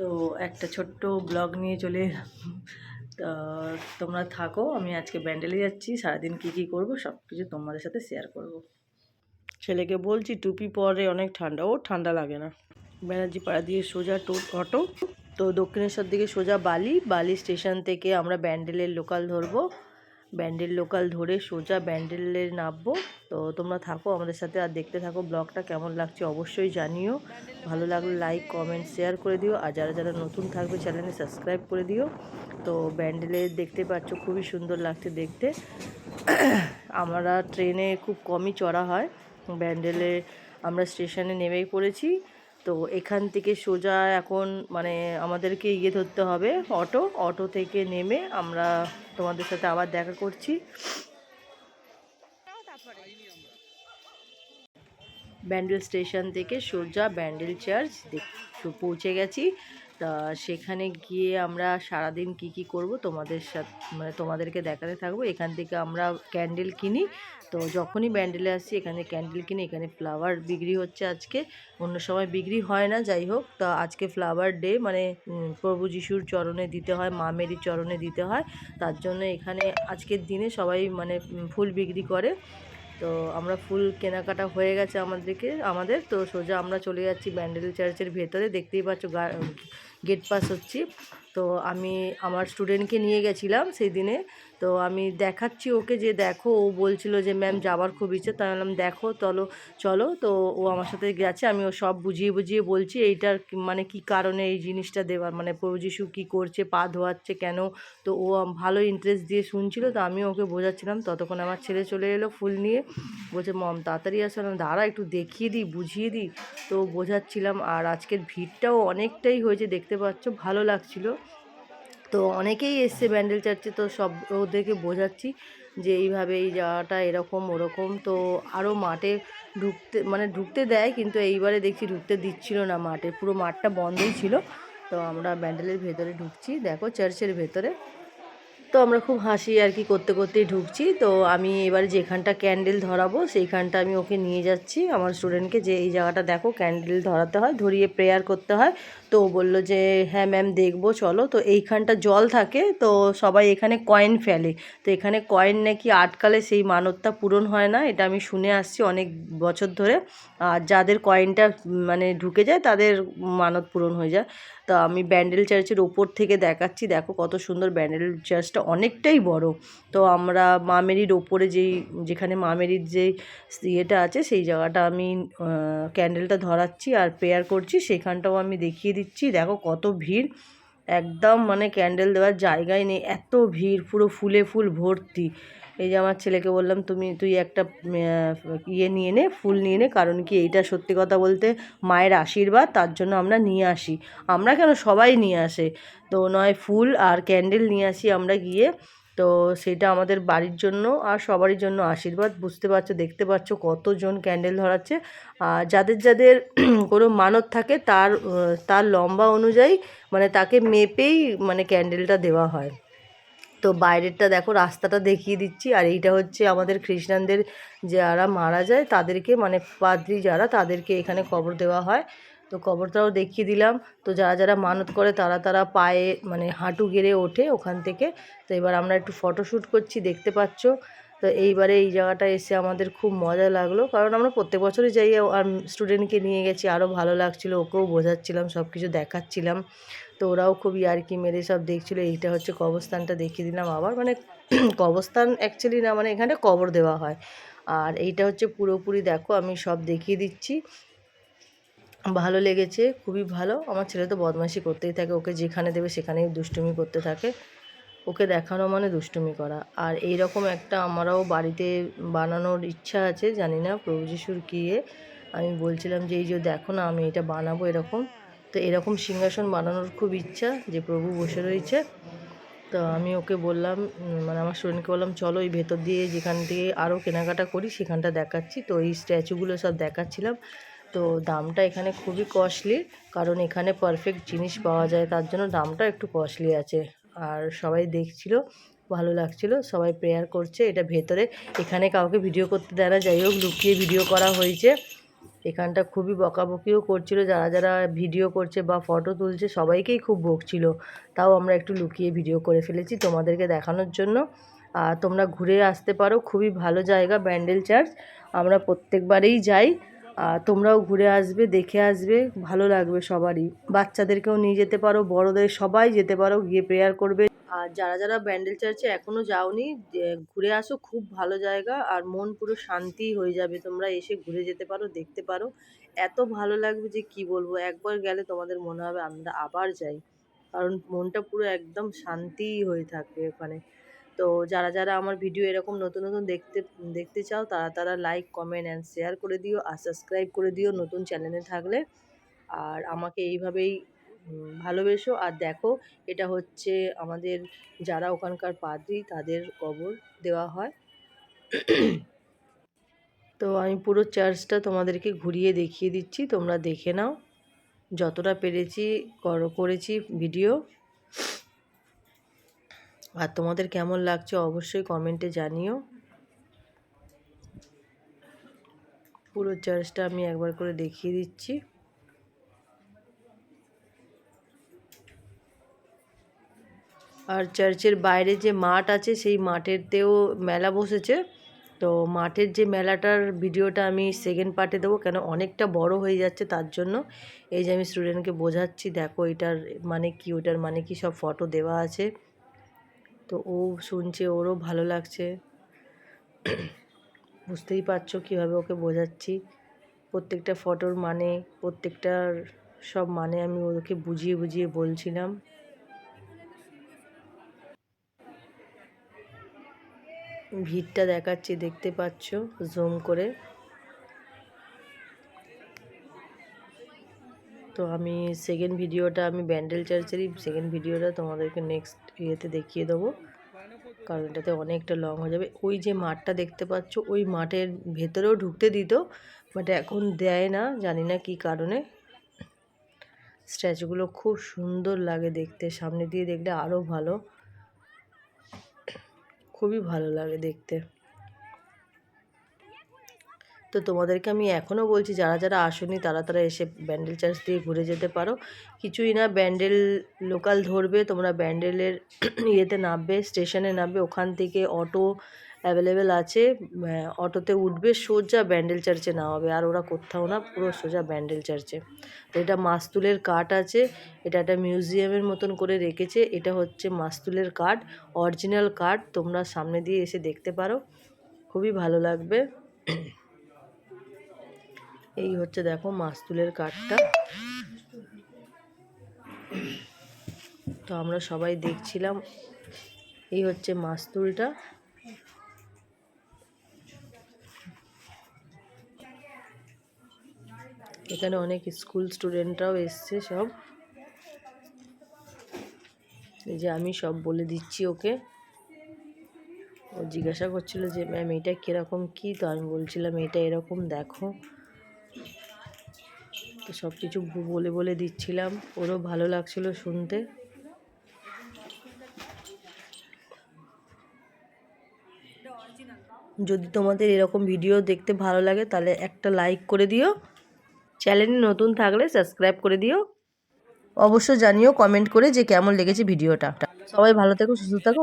তো একটা ছোট্ট ব্লগ নিয়ে চলে তোমরা থাকো, আমি আজকে ব্যান্ডেলে যাচ্ছি, সারাদিন কী কী করব, সব কিছু তোমাদের সাথে শেয়ার করব। ছেলেকে বলছি, টুপি পরে অনেক ঠান্ডা ও ঠান্ডা লাগে না। ব্যানার্জি পাড়া দিয়ে সোজা অটো, তো দক্ষিণেশ্বর দিকে সোজা বালি বালি স্টেশন থেকে আমরা ব্যান্ডেলের লোকাল ধরবো। ব্যান্ডেল লোকাল ধরে সোজা ব্যান্ডেলে নামবো। তো তোমরা থাকো আমাদের সাথে আর দেখতে থাকো ব্লগটা কেমন লাগছে অবশ্যই জানিও। ভালো লাগলে লাইক কমেন্ট শেয়ার করে দিও। আর যারা যারা নতুন থাকবে চ্যানেলে সাবস্ক্রাইব করে দিও। তো ব্যান্ডেলে দেখতে পাচ্ছ খুবই সুন্দর লাগছে দেখতে। আমরা ট্রেনে খুব কমই চড়া হয়। ব্যান্ডেলে আমরা স্টেশনে নেমেই পড়েছি। তো এখান থেকে সোজা এখন মানে আমাদেরকে ইয়ে ধরতে হবে অটো। অটো থেকে নেমে আমরা তোমাদের সাথে আবার দেখা করছি। ব্যান্ডেল স্টেশন থেকে সোজা ব্যান্ডেল চার্চ পৌঁছে গেছি। তা সেখানে গিয়ে আমরা সারাদিন কি কি করব তোমাদের সাথে মানে তোমাদেরকে দেখাতে থাকব। এখান থেকে আমরা ক্যান্ডেল কিনি। তো যখনই ব্যান্ডেলে আসি, এখানে ক্যান্ডেল কিনি, এখানে ফ্লাওয়ার বিক্রি হচ্ছে আজকে। অন্য সময় বিক্রি হয় না, যাই হোক। তা আজকে ফ্লাওয়ার ডে মানে প্রভু যিশুর চরণে দিতে হয়, মা মেরির চরণে দিতে হয়। তার জন্য এখানে আজকের দিনে সবাই মানে ফুল বিক্রি করে। তো আমরা ফুল কেনাকাটা হয়ে গেছে আমাদেরকে, আমাদের। তো সোজা আমরা চলে যাচ্ছি ব্যান্ডেল চার্চের ভেতরে। দেখতেই পাচ্ছ গেট পাস হচ্ছি। তো আমি আমার স্টুডেন্টকে নিয়ে গেছিলাম সেই দিনে। তো আমি দেখাচ্ছি ওকে যে দেখো, ও বলছিল যে, ম্যাম, যাওয়ার খুব ইচ্ছে। তাই বললাম, দেখো, চলো চলো। তো ও আমার সাথে গেছে, আমি ও সব বুঝিয়ে বুঝিয়ে বলছি, এইটার মানে কি কারণে এই জিনিসটা দেওয়ার? মানে প্রভু যিশু কী করছে, পা ধোয়াচ্ছে কেন? তো ও ভালো ইন্টারেস্ট দিয়ে শুনছিল, তো আমি ওকে বোঝাচ্ছিলাম। ততক্ষণ আমার ছেলে চলে এলো ফুল নিয়ে। বলছে, মম, তাড়াতাড়ি আসলাম দাঁড়া, একটু দেখিয়ে দিই, বুঝিয়ে দিই। তো বোঝাচ্ছিলাম, আর আজকের ভিড়টাও অনেকটাই হয়েছে, দেখতে পাচ্ছ, ভালো লাগছিল। তো অনেকেই এসছে ব্যান্ডেল চার্চে, তো সব ওদেরকে বোঝাচ্ছি যে এইভাবে এই জায়গাটা এরকম ওরকম। তো আরও মাঠে ঢুকতে মানে ঢুকতে দেয়, কিন্তু এইবারে দেখছি ঢুকতে দিচ্ছিল না মাঠে। পুরো মাঠটা বন্ধই ছিল। তো আমরা ব্যান্ডেলের ভেতরে ঢুকছি। দেখো চার্চের ভেতরে। তো আমরা খুব হাসি আর কি করতে করতেই ঢুকছি। তো আমি এবারে যেখানটা ক্যান্ডেল ধরাবো, সেইখানটা আমি ওকে নিয়ে যাচ্ছি। আমার স্টুডেন্টকে যে এই জায়গাটা দেখো ক্যান্ডেল ধরাতে হয়, ধরিয়ে প্রেয়ার করতে হয়। তো ও বলল যে হ্যাঁ ম্যাম দেখব, চলো। তো এইখানটা জল থাকে, তো সবাই এখানে কয়েন ফেলে। তো এখানে কয়েন নাকি আটকালে সেই মানতটা পূরণ হয় না, এটা আমি শুনে আসছি অনেক বছর ধরে। আর যাদের কয়েনটা মানে ঢুকে যায়, তাদের মানত পূরণ হয়ে যায়। তো আমি ব্যান্ডেল চার্চের ওপর থেকে দেখাচ্ছি। দেখো কত সুন্দর ব্যান্ডেল চার্চটা অনেকটাই বড়। তো আমরা মামেরির ওপরে যেই, যেখানে মামেরির যে ইয়েটা আছে, সেই জায়গাটা আমি ক্যান্ডেলটা ধরাচ্ছি আর প্রেয়ার করছি, সেখানটাও আমি দেখিয়ে দিচ্ছি। দেখো কত ভিড়। একদম মানে ক্যান্ডেল দেওয়ার জায়গাই নেই। এত ভিড়, পুরো ফুলে ফুল ভর্তি। এই যে আমার ছেলেকে বললাম, তুমি, তুই একটা ইয়ে নিয়ে নে, ফুল নিয়ে নে, কারণ কি এইটা সত্যি কথা বলতে মায়ের আশীর্বাদ, তার জন্য আমরা নিয়ে আসি। আমরা কেন সবাই নিয়ে আসে? তো নয়, ফুল আর ক্যান্ডেল নিয়ে আসি আমরা গিয়ে। তো সেটা আমাদের বাড়ির জন্য আর সবারই জন্য আশীর্বাদ। বুঝতে পারছ, দেখতে পাচ্ছ কতজন ক্যান্ডেল ধরাচ্ছে। আর যাদের যাদের কোনো মানত থাকে, তার তার লম্বা অনুযায়ী মানে তাকে মেপেই মানে ক্যান্ডেলটা দেওয়া হয়। তো বাইরেরটা দেখো, রাস্তাটা দেখিয়ে দিচ্ছি। আর এইটা হচ্ছে আমাদের খ্রিস্টানদের যারা মারা যায়, তাদেরকে মানে পাদ্রি যারা, তাদেরকে এখানে কবর দেওয়া হয়। তো কবরটাও দেখিয়ে দিলাম। তো যারা যারা মানত করে তারা তারা পায়ে মানে হাঁটু গেড়ে ওঠে ওখান থেকে। তো এবার আমরা একটু ফটোশ্যুট করছি, দেখতে পাচ্ছ। তো এইবারে এই জায়গাটা এসে আমাদের খুব মজা লাগল। কারণ আমরা প্রত্যেক বছরই যাই আর স্টুডেন্টকে নিয়ে গেছি আরও ভালো লাগছিল, ওকেও বোঝাচ্ছিলাম সব কিছু দেখাচ্ছিলাম। তো ওরাও খুব ইয়ার্কি মেরে সব দেখছিলো, এইটা হচ্ছে কবরস্থানটা দেখিয়ে দিলাম আবার। মানে কবরস্থান অ্যাকচুয়ালি না মানে এখানে কবর দেওয়া হয়। আর এইটা হচ্ছে পুরোপুরি দেখো, আমি সব দেখিয়ে দিচ্ছি। ভালো লেগেছে, খুবই ভালো। আমার ছেলে তো বদমাইশি করতেই থাকে, ওকে যেখানে দেবে সেখানেই দুষ্টুমি করতে থাকে। ওকে দেখানো মানে দুষ্টুমি করা। আর এই রকম একটা আমারও বাড়িতে বানানোর ইচ্ছা আছে, জানি না প্রভু যিশুর কিয়ে আমি বলছিলাম যে, এই যে দেখো না, আমি এটা বানাবো এরকম। তো এরকম সিংহাসন বানানোর খুব ইচ্ছা যে, প্রভু বসে রয়েছে। তো আমি ওকে বললাম মানে আমার স্টুডেন্টকে বললাম, চলো এই ভেতর দিয়ে যেখান থেকে আরও কেনাকাটা করি, সেখানটা দেখাচ্ছি। তো এই স্ট্যাচুগুলো সব দেখাচ্ছিলাম। তো দামটা এখানে খুবই কস্টলি কারণ এখানে পারফেক্ট জিনিস পাওয়া যায়, তার জন্য দামটা একটু কস্টলি আছে। আর সবাই দেখছিল, ভালো লাগছিল, সবাই প্রেয়ার করছে, এটা ভেতরে এখানে কাউকে ভিডিও করতে দেয় না, যাই হোক, লুকিয়ে ভিডিও করা হয়েছে। এখানটা খুবই বকাবকিও করছিল, যারা যারা ভিডিও করছে বা ফটো তুলছে, সবাইকেই খুব বকছিল। তাও আমরা একটু লুকিয়ে ভিডিও করে ফেলেছি তোমাদেরকে দেখানোর জন্য। আর তোমরা ঘুরে আসতে পারো, খুবই ভালো জায়গা, ব্যান্ডেল চার্চ। আমরা প্রত্যেকবারেই যাই। তোমরাও ঘুরে আসবে, দেখে আসবে, ভালো লাগবে সবারই। বাচ্চাদেরকেও নিয়ে যেতে পারো, বড়দের সবাই যেতে পারো, গিয়ে প্রেয়ার করবে। আর যারা যারা ব্যান্ডেল চার্চে এখনও যাওনি ঘুরে আসো, খুব ভালো জায়গা, আর মন পুরো শান্তি হয়ে যাবে। তোমরা এসে ঘুরে যেতে পারো, দেখতে পারো। এত ভালো লাগবে যে কি বলব, একবার গেলে তোমাদের মনে হবে আমরা আবার যাই। কারণ মনটা পুরো একদম শান্তি হয়ে থাকবে ওখানে। তো যারা যারা আমার ভিডিও এরকম নতুন নতুন দেখতে দেখতে চাও, তারা তারা লাইক কমেন্ট অ্যান্ড শেয়ার করে দিও আর সাবস্ক্রাইব করে দিও নতুন চ্যানেলে থাকলে। আর আমাকে এইভাবেই ভালোবেসো। আর দেখো, এটা হচ্ছে আমাদের যারা ওখানকার পাদ্রী, তাদের কবর দেওয়া হয়। তো আমি পুরো চার্চটা তোমাদেরকে ঘুরিয়ে দেখিয়ে দিচ্ছি। তোমরা দেখে নাও। যতটা পেরেছি, কর- করেছি ভিডিও আর তোমাদের কেমন লাগছে অবশ্যই কমেন্টে জানিও। পুরো চার্চটা আমি একবার করে দেখিয়ে দিচ্ছি। আর চার্চের বাইরে যে মাঠ আছে, সেই মাঠেরতেও মেলা বসেছে। তো মাঠের যে মেলাটার ভিডিওটা আমি সেকেন্ড পার্টে দেবো, কেন অনেকটা বড় হয়ে যাচ্ছে তার জন্য। এই যে আমি স্টুডেন্টকে বোঝাচ্ছি, দেখো এটার মানে কি, ওটার মানে কি সব ফটো দেওয়া আছে। তো ও শুনছে, ওরও ভালো লাগছে। বুঝতেই পারছ কীভাবে ওকে বোঝাচ্ছি। প্রত্যেকটা ফটোর মানে প্রত্যেকটার সব মানে আমি ওকে বুঝিয়ে বুঝিয়ে বলছিলাম। ভিড়টা দেখাচ্ছি, দেখতে পাচ্ছ, জুম করে। তো আমি সেকেন্ড ভিডিওটা আমি ব্যান্ডেল চার্চেরই সেকেন্ড ভিডিওটা তোমাদেরকে নেক্সট ইয়েতে দেখিয়ে দেবো। কারণ এটাতে অনেকটা লং হয়ে যাবে। ওই যে মাঠটা দেখতে পাচ্ছ, ওই মাঠের ভেতরেও ঢুকতে দিত বাট এখন দেয় না, জানি না কি কারণে। স্ট্যাচুগুলো খুব সুন্দর লাগে দেখতে, সামনে দিয়ে দেখলে আরও ভালো। খুবই ভালো লাগে দেখতে। তো তোমাদেরকে আমি এখনও বলছি, যারা যারা আসনি তারা তারা এসে ব্যান্ডেল চার্চ দিয়ে ঘুরে যেতে পারো। কিছুই না, ব্যান্ডেল লোকাল ধরবে, তোমরা ব্যান্ডেলের ইয়েতে নামবে, স্টেশনে নামবে, ওখান থেকে অটো অ্যাভেলেবেল আছে অটোতে উঠবে, সোজা ব্যান্ডেল চার্চে নামাবে, আর ওরা কোথাও না, পুরো সোজা ব্যান্ডেল চার্চে। তো এটা মাস্তুলের কাঠ আছে, এটা একটা মিউজিয়ামের মতন করে রেখেছে, এটা হচ্ছে মাস্তুলের কাঠ, অরিজিনাল কাঠ, তোমরা সামনে দিয়ে এসে দেখতে পারো, খুবই ভালো লাগবে। এই হচ্ছে দেখো মাস্তুলের কাঠটা। তো আমরা সবাই দেখছিলাম এই হচ্ছে মাস্তুলটা এখানে অনেক স্কুল স্টুডেন্টরাও এসছে সব। এই যে আমি সব বলে দিচ্ছি ওকে। ও জিজ্ঞাসা করছিল যে, ম্যাম, এটা কীরকম কী? তো আমি বলছিলাম, এটা এরকম দেখো। সব কিছু বলে বলে দিচ্ছিলাম। ওরও ভালো লাগছিল শুনতে। যদি তোমাদের এরকম ভিডিও দেখতে ভালো লাগে, তাহলে একটা লাইক করে দিও। চ্যানেলে নতুন থাকলে সাবস্ক্রাইব করে দিও। অবশ্য জানিও কমেন্ট করে যে কেমন লেগেছে ভিডিওটা সবাই ভালো থেকো, সুস্থ থাকো।